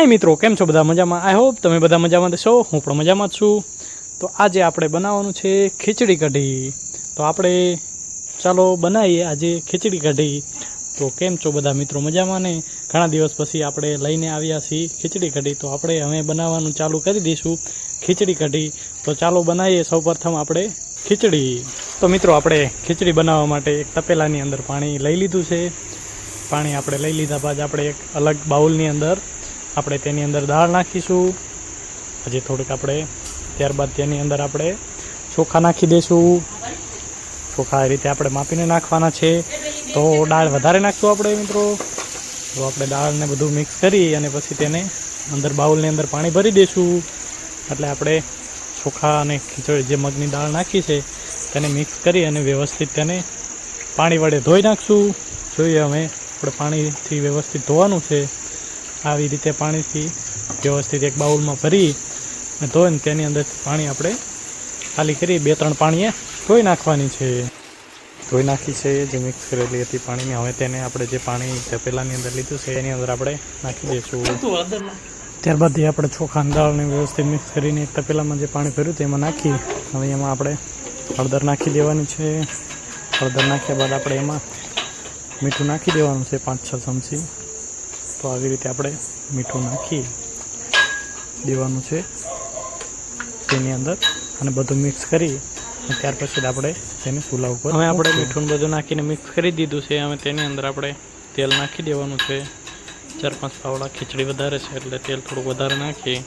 હાય મિત્રો, કેમ છો બધા મજામાં? આઈ હોપ તમે બધા મજામાં છો, હું પણ મજામાં જ છું. તો આજે આપણે બનાવવાનું છે ખીચડી કઢી. તો આપણે ચાલો બનાવીએ આજે ખીચડી કઢી. તો કેમ છો બધા મિત્રો મજામાં ને? ઘણા દિવસ પછી આપણે લઈને આવ્યા છીએ ખીચડી કઢી. તો આપણે હવે બનાવવાનું ચાલુ કરી દઈશું ખીચડી કઢી. તો ચાલો બનાવીએ સૌપ્રથમ આપણે ખીચડી. તો મિત્રો, આપણે ખીચડી બનાવવા માટે એક તપેલાની અંદર પાણી લઈ લીધું છે. પાણી આપણે લઈ લીધા બાદ આપણે એક અલગ બાઉલની અંદર આપણે તેની અંદર દાળ નાખીશું. હજી થોડીક આપણે, ત્યારબાદ તેની અંદર આપણે ચોખા નાખી દઈશું ચોખા એ રીતે આપણે માપીને નાખવાના છે. તો દાળ વધારે નાખશું આપણે, મિત્રો. તો આપણે દાળને બધું મિક્સ કરી અને પછી તેને અંદર બાઉલની અંદર પાણી ભરી દઈશું એટલે આપણે ચોખા અને ખીચડી જે મગની દાળ નાખી છે, તેને મિક્સ કરી અને વ્યવસ્થિત તેને પાણી વડે ધોઈ નાખશું. જોઈએ અમે આપણે પાણીથી વ્યવસ્થિત ધોવાનું છે. આવી રીતે પાણીથી વ્યવસ્થિત એક બાઉલમાં ભરી ધોઈને તેની અંદરથી પાણી આપણે ખાલી કરી બે ત્રણ પાણીએ ધોઈ નાખવાની છે. ધોઈ નાખી છે જે મિક્સ કરેલી હતી પાણીની. હવે તેને આપણે જે પાણી તપેલાની અંદર લીધું છે એની અંદર આપણે નાખી દઈશું. ત્યારબાદ એ આપણે ચોખા અને દાળને વ્યવસ્થિત મિક્સ કરીને એક તપેલામાં જે પાણી ભર્યું તેમાં નાખી. હવે એમાં આપણે હળદર નાખી દેવાની છે. હળદર નાખ્યા બાદ આપણે એમાં મીઠું નાખી દેવાનું છે પાંચ છ ચમચી. તો આવી રીતે આપણે મીઠું નાખી દેવાનું છે તેની અંદર અને બધું મિક્સ કરી અને ત્યાર પછી આપણે તેને ચૂલા ઉપર હવે આપણે મીઠું બધું નાખીને મિક્સ કરી દીધું છે. હવે તેની અંદર આપણે તેલ નાખી દેવાનું છે. ચાર પાંચ પાવડા ખીચડી વધારે છે એટલે તેલ થોડુંક વધારે નાખી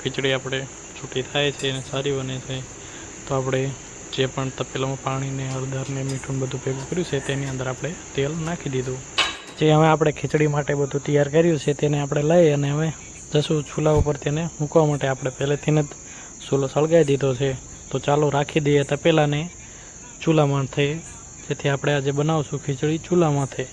ખીચડી આપણે છૂટી થાય છે અને સારી બને છે. તો આપણે જે પણ તપેલામાં પાણીને હળદરને મીઠું બધું ભેગું કર્યું છે તેની અંદર આપણે તેલ નાખી દીધું. જે હવે આપણે ખીચડી માટે બધું તૈયાર કર્યું છે તેને આપણે લઈ અને હવે જશું ચૂલા ઉપર તેને મૂકવા માટે આપણે પહેલેથી જ ચૂલો સળગાવી દીધો છે. તો ચાલો રાખી દઈએ તપેલાને ચૂલામાં થઈ જેથી આપણે આજે બનાવશું ખીચડી ચૂલામાં થઈ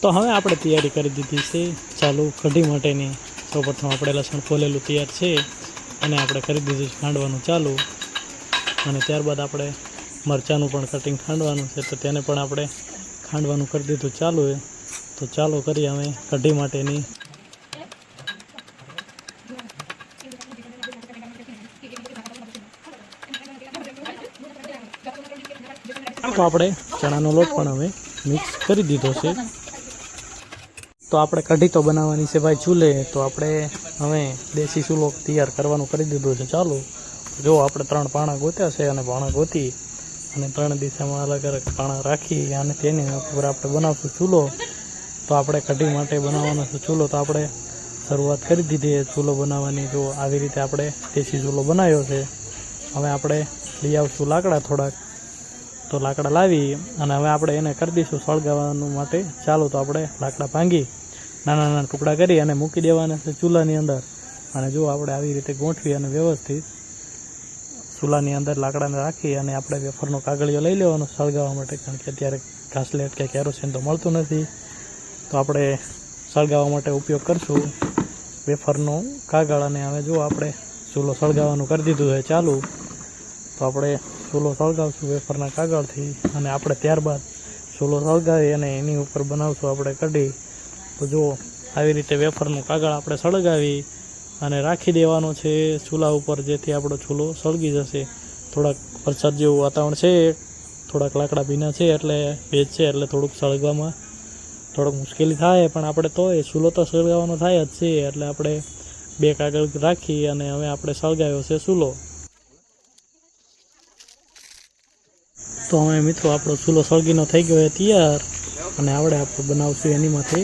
તો હવે આપણે તૈયારી કરી દીધી છે. ચાલુ કઢી માટેની સૌપ્રથમ આપણે લસણ ફોલેલું તૈયાર છે અને આપણે કરી દીધું છે ખાંડવાનું ચાલુ. અને ત્યારબાદ આપણે મરચાંનું પણ કટિંગ ખાંડવાનું છે, તો તેને પણ આપણે ખાંડવાનું કરી દીધું. ચાલુ એ તો ચાલો કરીએ અમે કઢી માટેની. તો આપણે ચણાનો લોટ પણ હવે મિક્સ કરી દીધો છે. તો આપણે કઢી તો બનાવવાની છે ભાઈ ચૂલે. તો આપણે હવે દેશી ચૂલો તૈયાર કરવાનું કરી દીધું છે. ચાલુ. જો આપણે ત્રણ પાણા ગોત્યા છે અને પાણા ગોતી અને ત્રણ દિશામાં અલગ અલગ પાણા રાખી અને તેની ઉપર આપણે બનાવશું ચૂલો. તો આપણે કઢી માટે બનાવવાનો છે ચૂલો. તો આપણે શરૂઆત કરી દીધી છે ચૂલો બનાવવાની. જો આવી રીતે આપણે દેશી ચૂલો બનાવ્યો છે. હવે આપણે લઈ આવશું લાકડા થોડાક. તો લાકડા લાવી અને હવે આપણે એને કરી દઈશું સળગાવવાનું માટે. ચાલો તો આપણે લાકડા ભાંગી નાના નાના ટુકડા કરી અને મૂકી દેવાના છે ચૂલાની અંદર. અને જો આપણે આવી રીતે ગોઠવી અને વ્યવસ્થિત ચૂલાની અંદર લાકડાને રાખી અને આપણે વેફરનો કાગળિયો લઈ લેવાનો સળગાવવા માટે, કારણ કે અત્યારે ઘાસલેટ કે કેરોસીન તો મળતું નથી. તો આપણે સળગાવવા માટે ઉપયોગ કરશું વેફરનો કાગળ અને હવે જો આપણે ચૂલો સળગાવવાનું કરી દીધું છે ચાલુ, તો આપણે ચૂલો સળગાવશું વેફરના કાગળથી અને આપણે ત્યારબાદ ચૂલો સળગાવી અને એની ઉપર બનાવશું આપણે કઢી. તો જો આવી રીતે વેફરનું કાગળ આપણે સળગાવી અને રાખી દેવાનો છે ચૂલા ઉપર જેથી આપણો ચૂલો સળગી જશે. થોડાક વરસાદ જેવું વાતાવરણ છે, થોડાક લાકડા ભીના છે એટલે ભેજ છે એટલે થોડુંક સળગવામાં થોડુંક મુશ્કેલી થાય, પણ આપણે તો એ ચૂલો તો સળગાવવાનો થાય જ છે એટલે આપણે બે કાગળ રાખી અને હવે આપણે સળગાવ્યો છે ચૂલો. તો હવે મિત્રો આપણો ચૂલો સળગીનો થઈ ગયો છે તૈયાર અને આપણે આપણે બનાવશું એની માથે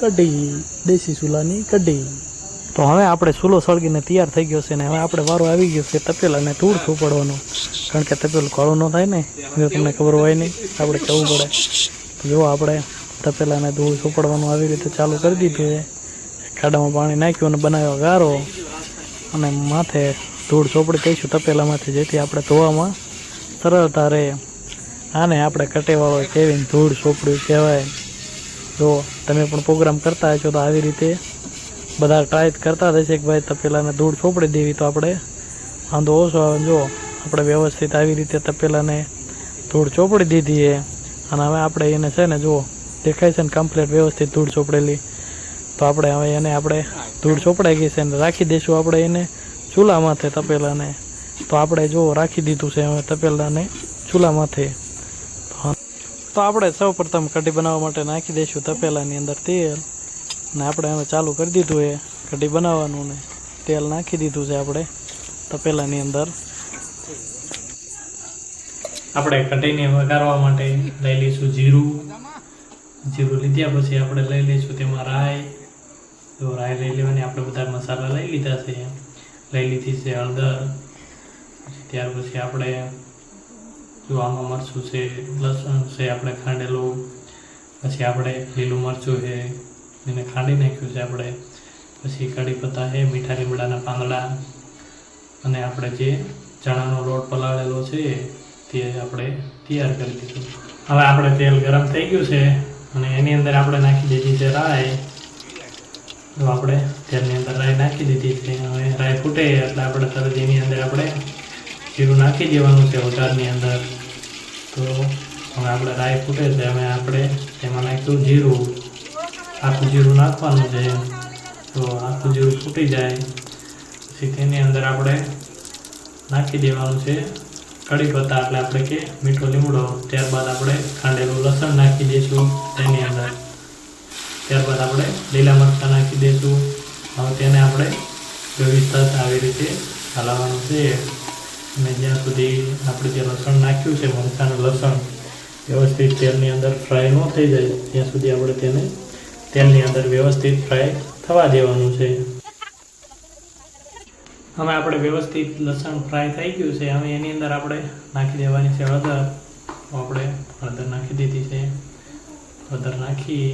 કઢી, દેશી ચૂલાની કઢી. તો હવે આપણે ચૂલો સળગીને તૈયાર થઈ ગયો છે ને હવે આપણે વારો આવી ગયો છે તપેલાને ધૂળ છોપડવાનો કારણ કે તપેલું કાળું ન થાય ને જો તમને ખબર હોય નહીં આપણે કહેવું પડે. જો આપણે તપેલાને ધૂળ છોપડવાનું આવી રીતે ચાલુ કરી દીધું છે ખાડામાં પાણી નાખ્યું અને બનાવ્યો ગારો અને માથે ધૂળ ચોપડી કહીશું તપેલામાંથી જેથી આપણે ધોવામાં સરળતા રહે. આને આપણે કટેવાળો કેવીને ધૂળ ચોપડ્યું કહેવાય. જો તમે પણ પ્રોગ્રામ કરતા હશો તો આવી રીતે બધા ટ્રાય કરતા હશે કે ભાઈ તપેલાને ધૂળ ચોપડી દેવી તો આપણે વાંધો ઓછો આવે જો, આપણે વ્યવસ્થિત આવી રીતે તપેલાને ધૂળ ચોપડી દીધી છે. અને હવે આપણે એને છે ને જુઓ, દેખાય છે ને કમ્પ્લીટ વ્યવસ્થિત ધૂળ ચોપડેલી. તો આપણે હવે એને આપણે ધૂળ ચોપડાઈ ગઈ છે અને રાખી દઈશું આપણે એને ચૂલા માથે તપેલાને. તો આપણે જો રાખી દીધું છે હવે તપેલાને ચૂલા માથે. તો આપણે સૌ પ્રથમ કઢી બનાવવા માટે નાખી દઈશું તપેલાની અંદર તેલ. ને આપણે હવે ચાલુ કરી દીધું એ કઢી બનાવવાનું ને તેલ નાખી દીધું છે આપણે તપેલાની અંદર. આપણે કઢીને વઘારવા માટે લઈ લઈશું જીરું. જીરું લીધા પછી આપણે લઈ લઈશું તેમાં રાય તો રાઈ લઈ લેવાની, આપણે બધા મસાલા લઈ લીધા છે. લઈ લીધી છે હળદર. ત્યાર પછી આપણે જો આમાં મરચું છે, લસણ છે, આપણે ખાંડેલું. પછી આપણે લીલું મરચું છે. એને ખાંડી નાખ્યું છે આપણે. પછી કઢી પત્તા છે મીઠા લીમડાના પાંદડા અને આપણે જે ચણાનો લોટ પલાળેલો છે તે આપણે તૈયાર કરી દીધું. હવે આપણે તેલ ગરમ થઈ ગયું છે અને એની અંદર આપણે નાખી દીધી છે રાઈ. તો આપણે તેલની અંદર રાઈ નાખી દીધી છે. હવે રાઈ ફૂટે એટલે આપણે તરત એની અંદર આપણે જીરું નાખી દેવાનું છે વઘારની અંદર. તો હવે આપણે રાઈ ફૂટે છે. હવે આપણે તેમાં નાખ્યું જીરું. આખું જીરું નાખવાનું છે, તો આખું જીરું ફૂટી જાય. પછી તેની અંદર આપણે નાખી દેવાનું છે કઢી પત્તા, એટલે આપણે કે મીઠો લીમડો. ત્યારબાદ આપણે ખાંડેલું લસણ નાખી દઈશું તેની અંદર. ત્યારબાદ આપણે લીલા મરચાં નાખી દઈશું. હવે તેને આપણે વ્યવસ્થિત આવી રીતે હલાવવાનું છે. અને જ્યાં સુધી આપણે જે લસણ નાખ્યું છે, મરચાંનું લસણ, વ્યવસ્થિત તેલની અંદર ફ્રાય ન થઈ જાય, ત્યાં સુધી આપણે તેને તેલની અંદર વ્યવસ્થિત ફ્રાય થવા દેવાનું છે. હવે આપણે વ્યવસ્થિત લસણ ફ્રાય થઈ ગયું છે. હવે એની અંદર આપણે નાખી દેવાની છે હળદર. આપણે હળદર નાખી દીધી છે. હળદર નાખી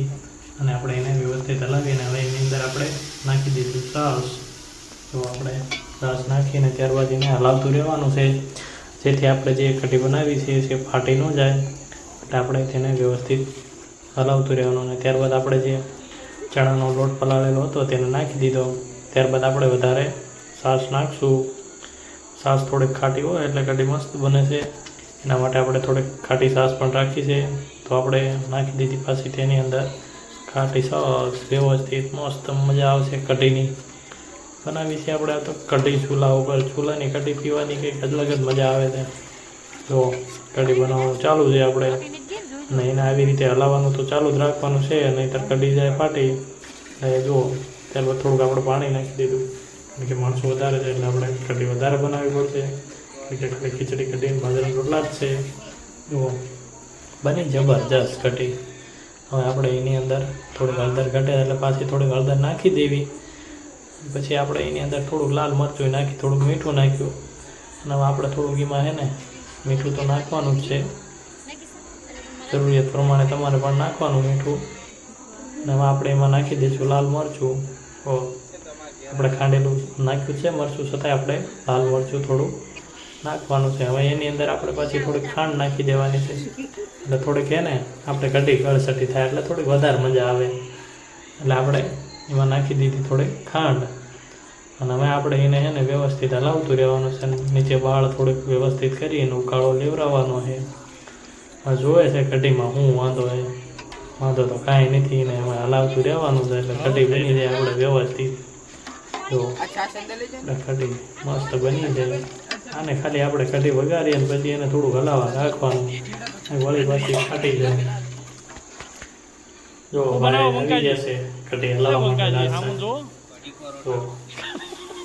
અને આપણે એને વ્યવસ્થિત હલાવીને હવે એની અંદર આપણે નાખી દીધું સાસ તો આપણે સાસ નાખીને ત્યારબાદ એને હલાવતું રહેવાનું છે. જેથી આપણે જે કઢી બનાવી છે તે ફાટી ન જાય. એટલે આપણે તેને વ્યવસ્થિત હલાવતું રહેવાનું અને ત્યારબાદ આપણે જે ચણાનો લોટ પલાળેલો હતો તેને નાખી દીધો. ત્યારબાદ આપણે વધારે સાસ નાખશું. સાસ થોડીક ખાટી હોય એટલે કઢી મસ્ત બને છે. એના માટે આપણે થોડીક ખાટી સાસ પણ રાખી છે. તો આપણે નાખી દીધી પાછી તેની અંદર ખાટી સાસ. વ્યવસ્થિત મસ્ત મજા આવશે કઢીની. બનાવી છે આપણે આ તો કઢી ચૂલા ઉપર. ચૂલાની કઢી પીવાની કંઈક અલગ જ મજા આવે છે. જો કઢી બનાવવાનું ચાલુ છે આપણે. અને એને આવી રીતે હલાવવાનું તો ચાલુ જ રાખવાનું છે, નહીંતર કઢી જાય, ફાટી એટલે જુઓ ત્યારબાદ થોડુંક આપણે પાણી નાખી દીધું. કારણ કે માણસો વધારે છે એટલે આપણે કઢી વધારે બનાવવી પડશે. કારણ કે ખાલી ખીચડી કઢી બાજરાના રોટલા જ છે. જુઓ, બની જબરજસ્ત કઢી. હવે આપણે એની અંદર થોડીક હળદર ઘટે એટલે પાછી થોડીક હળદર નાખી દેવી. પછી આપણે એની અંદર થોડુંક લાલ મરચું નાખી, થોડુંક મીઠું નાખ્યું. અને હવે આપણે થોડુંક એમાં હે ને, મીઠું તો નાખવાનું જ છે. જરૂરિયાત પ્રમાણે તમારે પણ નાખવાનું મીઠું. અને આપણે એમાં નાખી દઈશું લાલ મરચું. ઓ આપણે ખાંડેલું નાખ્યું છે, મરચું છતાંય આપણે લાલ મરચું થોડું નાખવાનું છે. હવે એની અંદર આપણે પછી થોડીક ખાંડ નાખી દેવાની છે. એટલે થોડીક એને આપણે કઢી કળસટી થાય, એટલે થોડીક વધારે મજા આવે. એટલે આપણે એમાં નાખી દીધી થોડીક ખાંડ. અને હવે આપણે એને એને વ્યવસ્થિત હલાવતું રહેવાનું છે. નીચે બાળ થોડીક વ્યવસ્થિત કરી એનો ઉકાળો લેવડાવવાનો છે. જોવે છે કઢીમાં શું વાંધો એ વાંધો તો કાંઈ નથી ને એમાં હલાવતું રહેવાનું છે એટલે કઢી બની જાય આપણે વ્યવસ્થિત. જો કઢી મસ્ત બની જાય. આને ખાલી આપણે કઢી વગાડીએ અને પછી એને થોડુંક હલાવવા રાખવાનું વળી પાછી ફાટી જાય. જો આવી જશે. કઢી હલાવવા જો તો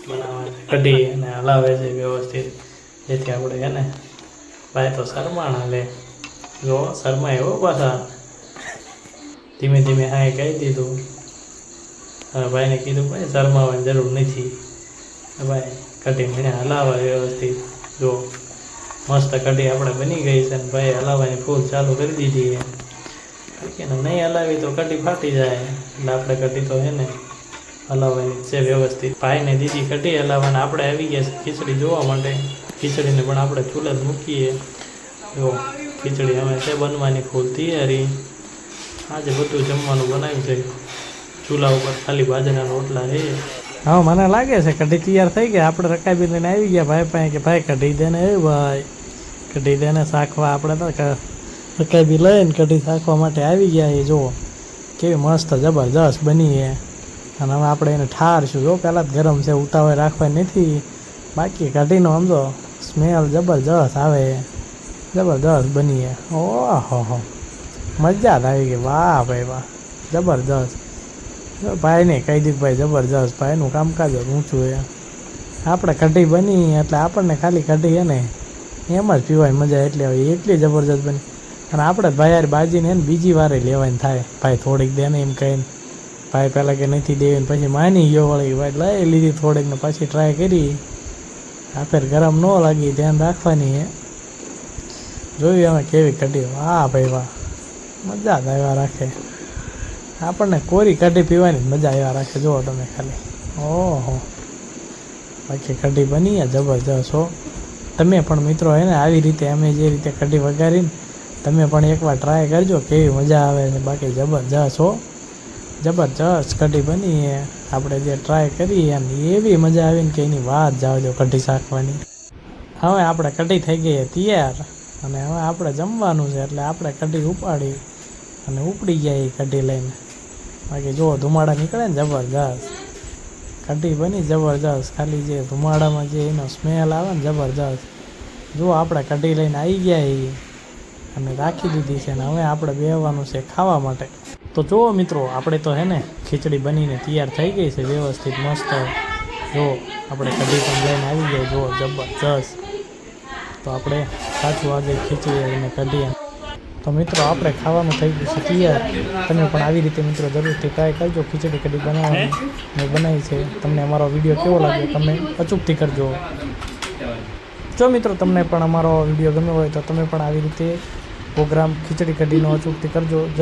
બનાવે કઢી અને હલાવે છે વ્યવસ્થિત. જેથી આપણે એને ભાઈ તો શરમાણા લે જો, શર્મા એવો પાછા. ધીમે ધીમે હા એ કહી દીધું. હવે ભાઈને કીધું, ભાઈ, શરમાવાની જરૂર નથી. ભાઈ, કઢી મને હલાવે વ્યવસ્થિત. જો, મસ્ત કઢી આપણે બની ગઈ છે ને ભાઈ, હલાવવાની ફૂલ ચાલુ કરી દીધી છે. નહીં હલાવી તો કઢી ફાટી જાય. એટલે આપણે કઢી તો છે ને હલાવવાની છે વ્યવસ્થિત. ભાઈને દીદી કઢી હલાવવાને આપણે આવી ગયા ખીચડી જોવા માટે. ખીચડીને પણ આપણે ચૂલે જ મૂકીએ. જો ખીચડી હવે છે, બનવાની ફૂલ તૈયારી. આજે બધું જમવાનું બનાવ્યું છે. ચૂલા ઉપર ખાલી બાજરાના રોટલા છે. હા, મને લાગે છે કઢી તૈયાર થઈ ગયા આપણે રકાબી લઈને આવી ગયા ભાઈ પાસે કે ભાઈ કઢી દે ને, એ ભાઈ. કઢી દે ને શાખવા આપણે તો રકાબી લઈને કઢી શાખવા માટે આવી ગયા એ જુઓ, કેવી મસ્ત જબરજસ્ત બની છે. અને હવે આપણે એને ઠારશું. જો પહેલાં જ ગરમ છે, ઉતાવળ રાખવાની નથી. બાકી કઢીનો સમજો સ્મેલ જબરજસ્ત આવે. જબરજસ્ત બનીએ ઓહો હો. મજા જ આવી ગઈ. વાહ ભાઈ વાહ. જબરજસ્ત જો ભાઈને કહી દીધું ભાઈ જબરજસ્ત ભાઈનું કામકાજ ઊંચું એ આપણે કઢી બની એટલે આપણને ખાલી કઢી ને એમ જ પીવાની મજા એટલી આવી. એટલી જબરજસ્ત બની. અને આપણે ભાઈ યાર બાજીને એને બીજી વારે લેવાની થાય. ભાઈ થોડીક દે ને એમ કહીને. ભાઈ પહેલાં કે નથી દેવી પછી માની ગયો વળી ભાઈ લઈ લીધી થોડીક ને પછી ટ્રાય કરી. આ ફેર ગરમ ન લાગી. ધ્યાન રાખવાની જોયું અમે કેવી કઢી? વાહ ભાઈ વાહ. મજા જ આવ્યા રાખે. આપણને કોરી કઢી પીવાની મજા આવ્યા રાખે, જુઓ તમે ખાલી. ઓહો. બાકી કઢી બની જબરજસ્ત, હો. તમે પણ મિત્રો હે ને, આવી રીતે અમે જે રીતે કઢી વગાડીને તમે પણ એકવાર ટ્રાય કરજો, કેવી મજા આવે છે. બાકી જબરજસ્ત, હો. જબરજસ્ત કઢી બની આપણે જે ટ્રાય કરીએ અને એવી મજા આવીને કે એની વાત જાવજો કઢી શાકવાની. હવે આપણે કઢી થઈ ગઈ તૈયાર. અને હવે આપણે જમવાનું છે એટલે આપણે કઢી ઉપાડી અને ઉપડી ગયા એ કઢી લઈને. બાકી જો ધુમાડા નીકળે ને જબરજસ્ત. કઢી બની જબરજસ્ત. ખાલી જે ધુમાડામાં જે એનો સ્મેલ આવે ને જબરજસ્ત. જો આપણે કઢી લઈને આવી ગયા એ અને રાખી દીધી છે ને હવે આપણે બેહવાનું છે ખાવા માટે. તો જુઓ મિત્રો, આપણે તો હે ને ખીચડી બનીને તૈયાર થઈ ગઈ છે, વ્યવસ્થિત મસ્ત. જો આપણે કઢી પણ લઈને આવી ગયા જુઓ જબરજસ્ત. તો આપણે સાચું આજે ખીચડી અને કાઢીએ તો મિત્રો, આપણે ખાવાનું થઈ ગયું છે તૈયાર. તમે પણ આવી રીતે મિત્રો જરૂરથી ટ્રાય કરજો. ખીચડી કઢી બનાવવાની મેં બનાવી છે. તમને અમારો વીડિયો કેવો લાગ્યો તમે અચૂકથી કરજો. જો મિત્રો, તમને પણ અમારો વીડિયો ગમ્યો હોય તો તમે પણ આવી રીતે પ્રોગ્રામ ખીચડી કઢીનો અચૂકથી કરજો.